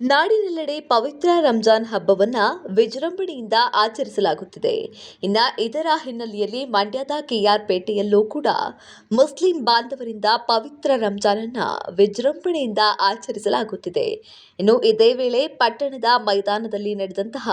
ನಾಡಿನೆಲ್ಲೆಡೆ ಪವಿತ್ರ ರಂಜಾನ್ ಹಬ್ಬವನ್ನ ವಿಜೃಂಭಣೆಯಿಂದ ಆಚರಿಸಲಾಗುತ್ತಿದೆ. ಇನ್ನ ಇದರ ಹಿನ್ನೆಲೆಯಲ್ಲಿ ಮಂಡ್ಯದ ಕೆಆರ್ ಪೇಟೆಯಲ್ಲೂ ಕೂಡ ಮುಸ್ಲಿಂ ಬಾಂಧವರಿಂದ ಪವಿತ್ರ ರಂಜಾನ್ ಅನ್ನ ವಿಜೃಂಭಣೆಯಿಂದ ಆಚರಿಸಲಾಗುತ್ತಿದೆ. ಇನ್ನು ಇದೇ ವೇಳೆ ಪಟ್ಟಣದ ಮೈದಾನದಲ್ಲಿ ನಡೆದಂತಹ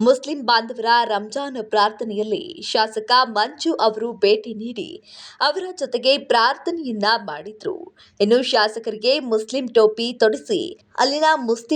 ಮುಸ್ಲಿಂ ಬಾಂಧವರ ರಂಜಾನ್ ಪ್ರಾರ್ಥನೆಯಲ್ಲಿ ಶಾಸಕ ಮಂಜು ಅವರು ಭೇಟಿ ನೀಡಿ ಅವರ ಜೊತೆಗೆ ಪ್ರಾರ್ಥನೆಯನ್ನ ಮಾಡಿದ್ರು. ಇನ್ನು ಶಾಸಕರಿಗೆ ಮುಸ್ಲಿಂ ಟೋಪಿ ತೊಡಿಸಿ ಅಲ್ಲಿನ ಮುಸ್ಲಿಂ